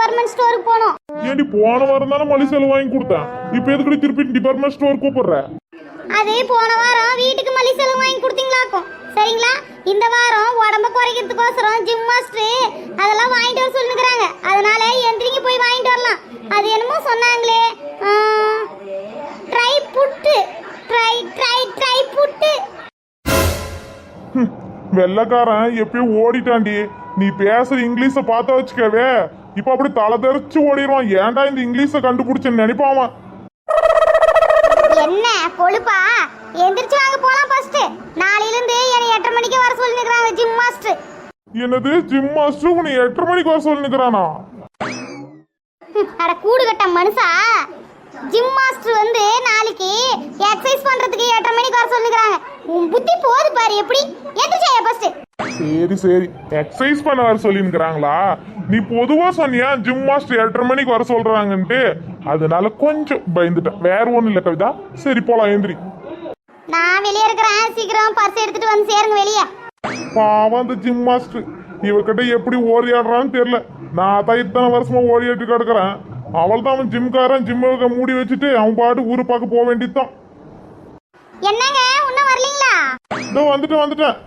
Department ஸ்டோருக்கு போகணும் ஏன்டி போன வாரம் தானே மளிகை செலவு வாங்கி கொடுத்தேன். இப்போ எதுக்குடி திருப்பி டிபார்ட்மெண்ட் ஸ்டோர் கூப்பிடுற? அது போன வாரம் வீட்டுக்கு மளிகை செலவு வாங்கி கொடுத்தீங்களாக்கும். சரிங்களா? இந்த வாரம் உடம்ப குறைக்கிறதுக்கோசரம் ஜிம் மாஸ்டர் அதெல்லாம் வாங்கிட்டு வர சொல்லுங்கிறாங்க அதனால எந்திரிங்க போய் வாங்கிட்டு வரலாம். அது என்னமோ சொன்னாங்களே ட்ரை புட்டு ட்ரை ட்ரை ட்ரை புட்டு வெள்ளக்காரன் எப்பயோ ஓடிட்டான்டி. நீ பேசுற இங்கிலீஷை பார்த்த வச்சுக்கவே. இப்போ அப்படி தலை தெறிச்சு ஓடிடுவான். ஏன்டா இந்த இங்கிலீஷை கண்டுபிடிச்சேன்னு நினைப்பான். என்ன கொழுப்பா? எந்திரிச்சு வாங்க போலாம் ஃபர்ஸ்ட் நாளையில இருந்து என்னை எட்டரை மணிக்கு வர சொல்லிருக்காங்க ஜிம் மாஸ்டர் என்னது ஜிம் மாஸ்டர் உன்னை எட்டரை மணிக்கு வர சொல்லி நிற்கிறானா அட கூடு கட்ட மனுஷா. ஜிம் மாஸ்டர் வந்து நாளைக்கு எக்ஸசைஸ் பண்றதுக்கு எட்டரை மணிக்கு வர சொல்லிருக்காங்க உன் புத்தி போது பாரு எப்படி? எந்திரிச்சா சரி சரி. எக்ஸசைஸ் பண்ண வர சொல்லி நிற்கிறாங்களா நீ பொதுவா சொன்னியா ஜிம் மாஸ்டர் எட்டரை மணிக்கு வர சொல்றாங்கன்ட்டு? அதனால கொஞ்சம் பயந்துட்டேன். வேற ஒண்ணும் இல்லை கவிதா. சரி போலாம் எந்திரி. நான் வெளியே இருக்கிறேன். சீக்கிரம் பர்ஸ் எடுத்துட்டு வந்து சேருங்க வெளியே. பாவம் அந்த ஜிம் மாஸ்டர் இவகிட்ட எப்படி ஓடியாடுறான்னு தெரியல. நான் தான் இத்தனை வருஷமா ஓடியாட்டு கிடக்குறேன். அவள் தான் அவன் ஜிம்காரன் ஜிம்முக மூடி வச்சுட்டு அவன் பாட்டு ஊரு பார்க்க போக வேண்டியதுதான். என்னங்க இன்னும் வரலீங்களா? இதோ வந்துட்டேன் வந்துட்டேன்.